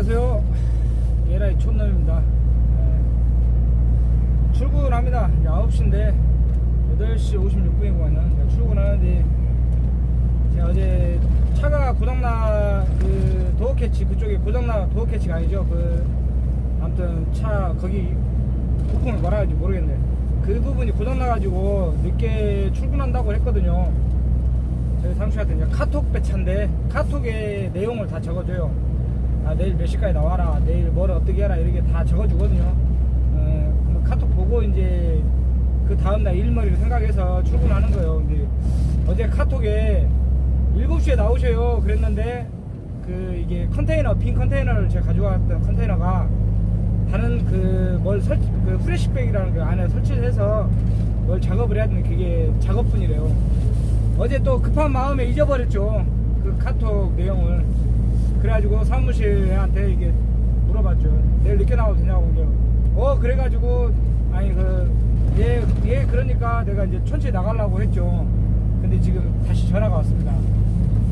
안녕하세요. 예라이 촌놈입니다. 네. 출근합니다. 이제 9시인데 8시 56분이거든요. 출근하는데 제가 어제 차가 고장나 그 도어 캐치 그쪽에 고장나 도어 캐치가 아니죠. 그 아무튼 차 거기 부품을 할지 모르겠네. 그 부분이 고장나가지고 늦게 출근한다고 했거든요. 저희 상수한테 카톡 배차인데 카톡에 내용을 다 적어줘요. 아, 내일 몇 시까지 나와라. 내일 뭘 어떻게 해라. 이렇게 다 적어주거든요. 어, 카톡 보고 이제 그 다음날 일머리를 생각해서 출근하는 거예요. 근데 어제 카톡에 7시에 나오셔요. 그랬는데 그 이게 컨테이너, 빈 컨테이너를 제가 가져왔던 컨테이너가 다른 그 뭘 설치, 그 프레시백이라는 그 안에 설치를 해서 뭘 작업을 해야 되는 그게 작업분이래요. 어제 또 급한 마음에 잊어버렸죠. 그 카톡 내용을. 그래가지고 사무실한테 이게 물어봤죠. 내일 늦게 나와도 되냐고. 이제. 어, 그래가지고, 아니, 그, 얘, 얘, 그러니까 내가 이제 천천히 나가려고 했죠. 근데 지금 다시 전화가 왔습니다.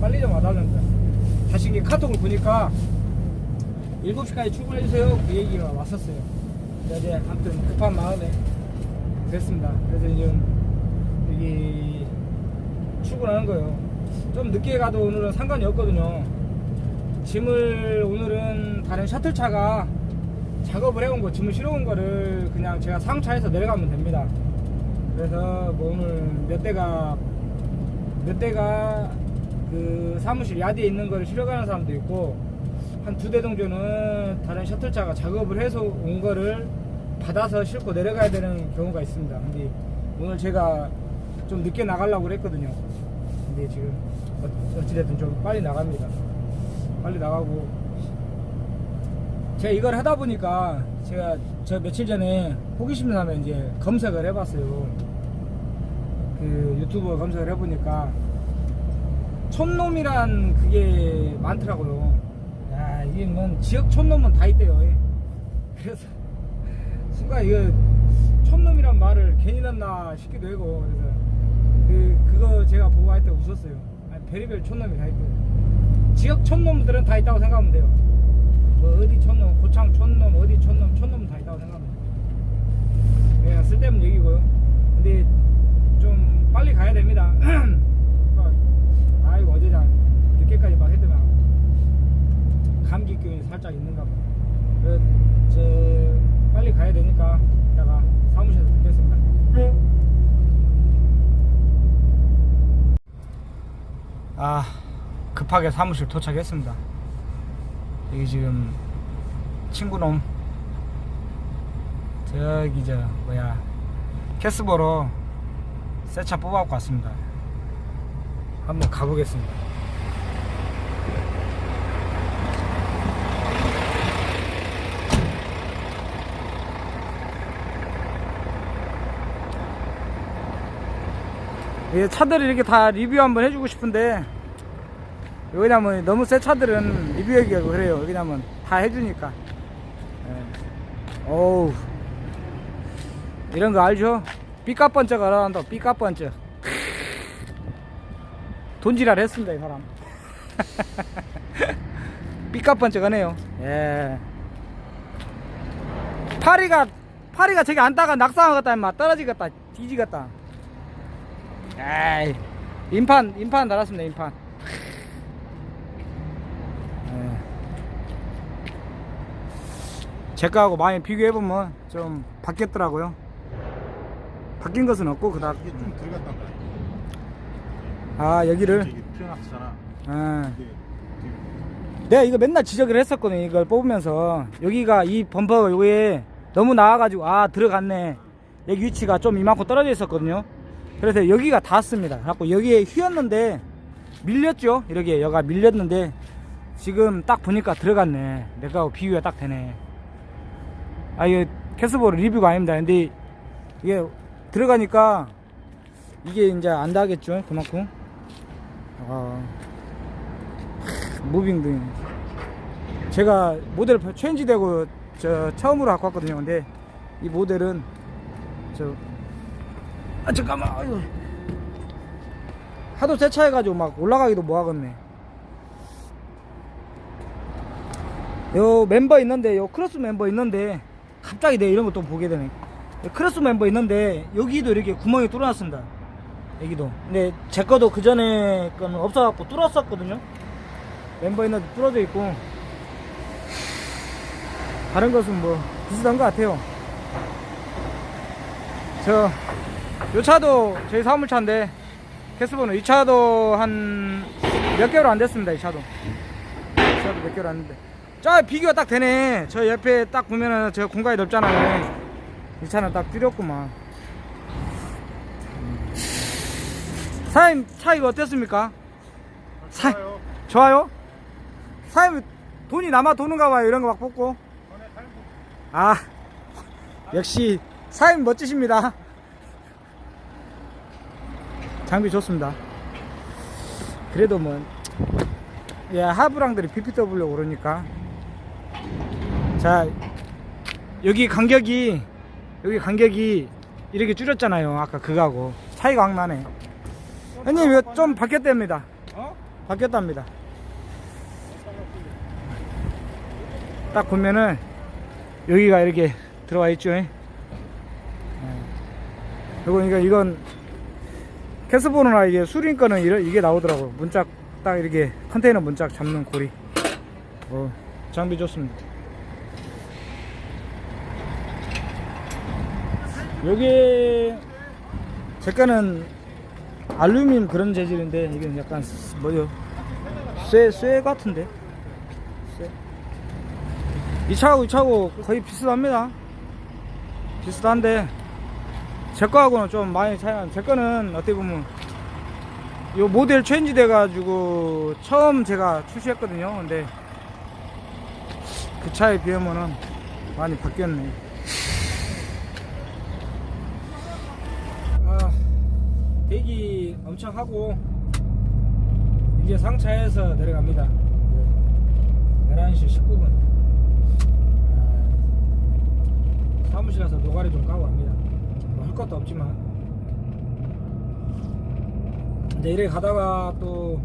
빨리 좀 와달랍니다. 다시 이게 카톡을 보니까 7시까지 출근해주세요. 그 얘기가 왔었어요. 이제 아무튼 급한 마음에 그랬습니다. 그래서 지금 여기 출근하는 거예요. 좀 늦게 가도 오늘은 상관이 없거든요. 짐을 오늘은 다른 셔틀차가 작업을 해온 거, 짐을 실어온 거를 그냥 제가 상차해서 내려가면 됩니다. 그래서 뭐 오늘 몇 대가, 몇 대가 그 사무실 야디에 있는 거를 실어가는 사람도 있고, 한 두 대 정도는 다른 셔틀차가 작업을 해서 온 거를 받아서 싣고 내려가야 되는 경우가 있습니다. 근데 오늘 제가 좀 늦게 나가려고 그랬거든요. 근데 지금 어- 어찌됐든 좀 빨리 나갑니다. 빨리 나가고 제가 이걸 하다 보니까 제가 저 며칠 전에 호기심 나면 이제 검색을 해봤어요. 그 유튜브 검색을 해보니까 촌놈이란 그게 많더라고요. 야 이게 뭐 지역 촌놈은 다 있대요. 예. 그래서 순간 이거 촌놈이란 말을 괜히 넣나 싶기도 하고 그래서 그 그거 제가 보고 할 때 웃었어요. 아니, 별의별 촌놈이 다 있고 지역 촌놈들은 다 있다고 생각하면 돼요. 뭐 어디 촌놈, 고창 촌놈, 어디 촌놈, 촌놈 다 있다고 생각하면 돼요. 그냥 쓸데없는 얘기고요. 근데 좀 빨리 가야 됩니다. 그러니까 아이고 어제 자 늦게까지 막 했더만 감기병이 살짝 있는가 봐. 그래서 저 빨리 가야 되니까 이따가 사무실에서 뵙겠습니다. 아 급하게 사무실 도착했습니다. 여기 지금 친구놈 저기 저 뭐야 캐스버로 새 차 뽑아갖고 왔습니다. 한번 가보겠습니다. 이 차들을 이렇게 다 리뷰 한번 해주고 싶은데 왜냐면 너무 새 차들은 리뷰하기가 그래요. 왜냐면 다 해주니까. 예. 어우 이런 거 알죠? 삐까번쩍 알아한다. 삐까번쩍. 돈지랄 했습니다 이 사람. 삐까번쩍하네요. 예. 파리가 파리가 저기 앉다가 낙상하겠다 임마 떨어지겠다 뒤지겠다. 에이 인판 인판 달았습니다 인판. 예. 제 거하고 많이 비교해보면 좀 바뀌었더라고요. 바뀐 것은 없고 그닥 이게 좀 들어갔단 말이야. 아 여기를? 이게 튀어나왔잖아. 아, 내가 이거 맨날 지적을 했었거든 이걸 뽑으면서. 여기가 이 범퍼가 여기에 너무 나와가지고 아 들어갔네. 여기 위치가 좀 이만큼 떨어져 있었거든요. 그래서 여기가 닿았습니다. 그래갖고 여기에 휘었는데 밀렸죠? 이렇게 여가 밀렸는데 지금 딱 보니까 들어갔네. 내가 비교가 딱 되네 아 이거 캐스볼 리뷰가 아닙니다. 근데 이게 들어가니까 이게 이제 안 닿겠죠? 그만큼? 아 무빙 등 제가 모델 체인지 되고 저 처음으로 갖고 왔거든요. 근데 이 모델은 저 아 잠깐만. 아유. 하도 세차해가지고 막 올라가기도 뭐하겠네. 요 멤버 있는데 요 크로스 멤버 있는데 갑자기 내 이런 거또 보게 되네. 요 크로스 멤버 있는데 여기도 이렇게 구멍이 뚫어놨습니다. 여기도. 근데 제 거도 그 전에 거는 없어갖고 뚫었었거든요. 멤버 있는데 뚫어져 있고. 다른 것은 뭐 비슷한 것 같아요. 저 요 차도 저희 사무차인데 캐스번호 이 차도 한 몇 개월 안 됐습니다 이 차도. 이 차도 몇 개월 안 됐는데 저 비교가 딱 되네 저 옆에 딱 보면은 저 공간이 넓잖아요 이 차는 딱 줄였구만 음. 사장님 차 이거 어땠습니까? 사, 좋아요. 좋아요? 사장님 돈이 남아 도는가 봐요 이런 거 막 뽑고 아 역시 사장님 멋지십니다 장비 좋습니다 그래도 뭐 예, 하부랑들이 BPW 오르니까 자 여기 간격이 여기 간격이 이렇게 줄였잖아요. 아까 그거하고. 차이가 확 나네. 형님 이거 좀 바뀌었답니다. 어? 바뀌었답니다. 딱 보면은 여기가 이렇게 들어와 있죠. 예. 그리고 이거 이건 캐스보너나 이게 수린 거는 이게 나오더라고요. 문짝 딱 이렇게 컨테이너 문짝 잡는 고리. 어, 장비 좋습니다. 여기 제 거는 알루미늄 그런 재질인데 이게 약간 스- 뭐죠 쇠, 쇠 같은데? 쇠. 이 차하고 이 차하고 거의 비슷합니다. 비슷한데 제 거하고는 좀 많이 차이가 제 거는 어떻게 보면 요 모델 체인지 돼가지고 처음 제가 출시했거든요. 근데 그 차에 비하면은 많이 바뀌었네. 아 대기 엄청 하고 이제 상차해서 내려갑니다. 네. 11시 19분. 아, 사무실 가서 노가리 좀 까고 갑니다. 뭐 할 것도 없지만. 이제 이래 가다가 또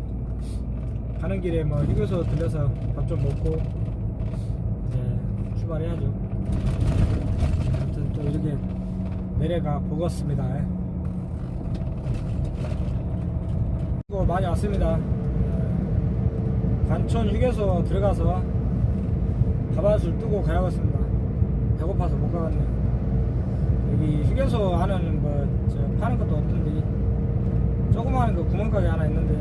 가는 길에 뭐 휴게소 들려서 밥 좀 먹고 출발해야죠. 아무튼 또 이렇게 내려가 보겠습니다. 또 많이 왔습니다. 관천 휴게소 들어가서 밥 한술 뜨고 가야겠습니다. 배고파서 못 가겠네요 여기 휴게소 안에는 뭐저 파는 것도 없던데 조그마한 그 구멍가게 하나 있는데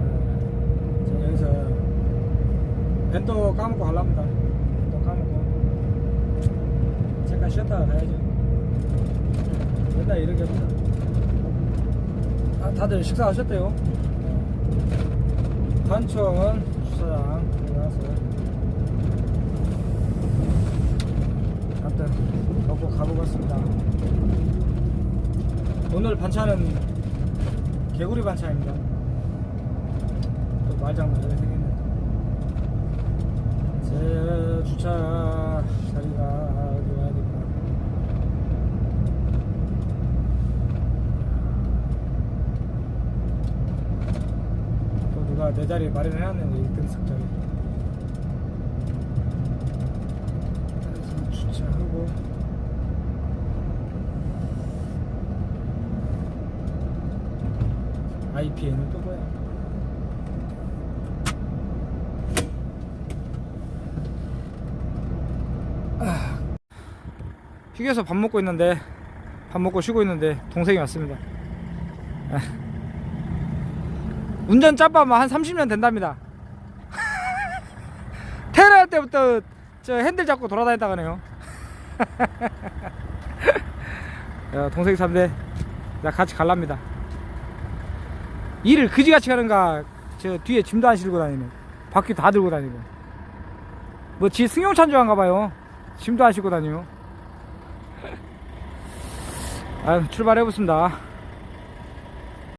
어, 저 여기서 벤또 까먹고 가랍니다 까먹고 잠깐 쉬었다가 가야죠. 맨날 이렇게 합니다. 아, 다들 식사하셨대요? 어, 관천 주차장 들어가서 아무튼 먹고 가보겠습니다. 오늘 반찬은 개구리 반찬입니다. 또 말장난 여기 생겼네. 제 주차 자리가 와야 될까 또 누가 내 자리 마련해놨네 1등석 자리. 그래서 주차하고. IPN은 또 뭐야? 아. 휴게소 밥 먹고 있는데 밥 먹고 쉬고 있는데 동생이 왔습니다. 아. 운전 짬밥만 한 30년 된답니다. 태어날 때부터 저 핸들 잡고 돌아다녔다 가네요. 야, 동생이 삼대 나 같이 갈랍니다. 일을 그지같이 하는가 저 뒤에 짐도 안 실고 다니네 바퀴 다 들고 다니고 뭐 지 승용차인 줄 안가 봐요 짐도 안 싣고 다니요 아 출발해 보겠습니다